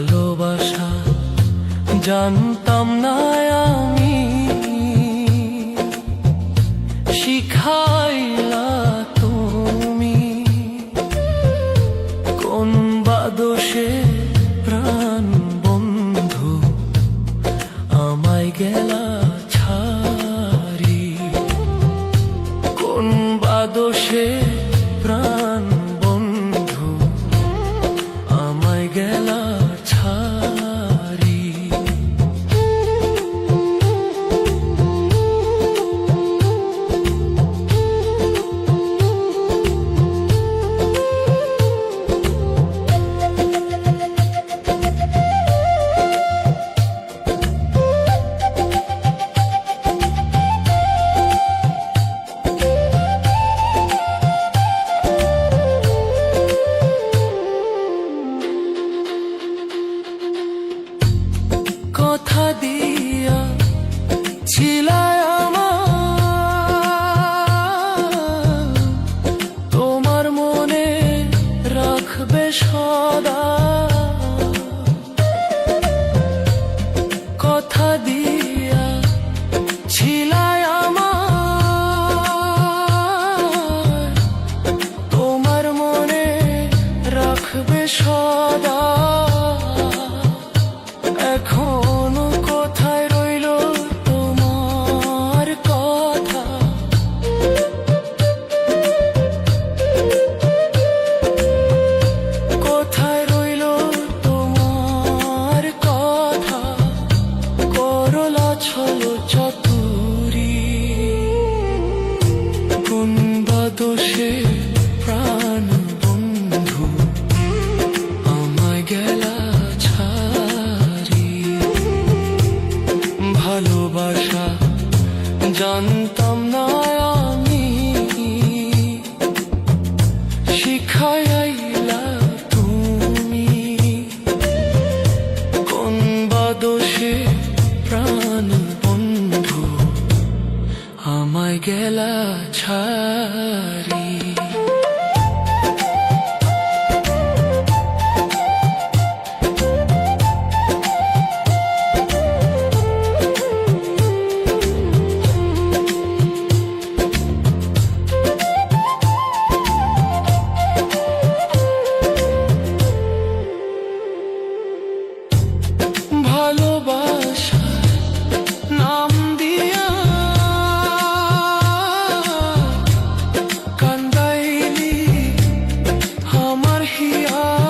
ভালোবাসা জানতাম না আমি। শিখাইলা সদা। কথা দিয়া ছিলায় আমার। তোমার মনে রাখবে সদা। এখনও দোষে প্রাণ বন্ধু, আমায় গেলা ছাড়ি। ভালোবাসা জানতাম না আমি। শিখাইলা তুমি। কোন বা দোষে প্রাণ গেলা ছাড়ি আমার হিয়া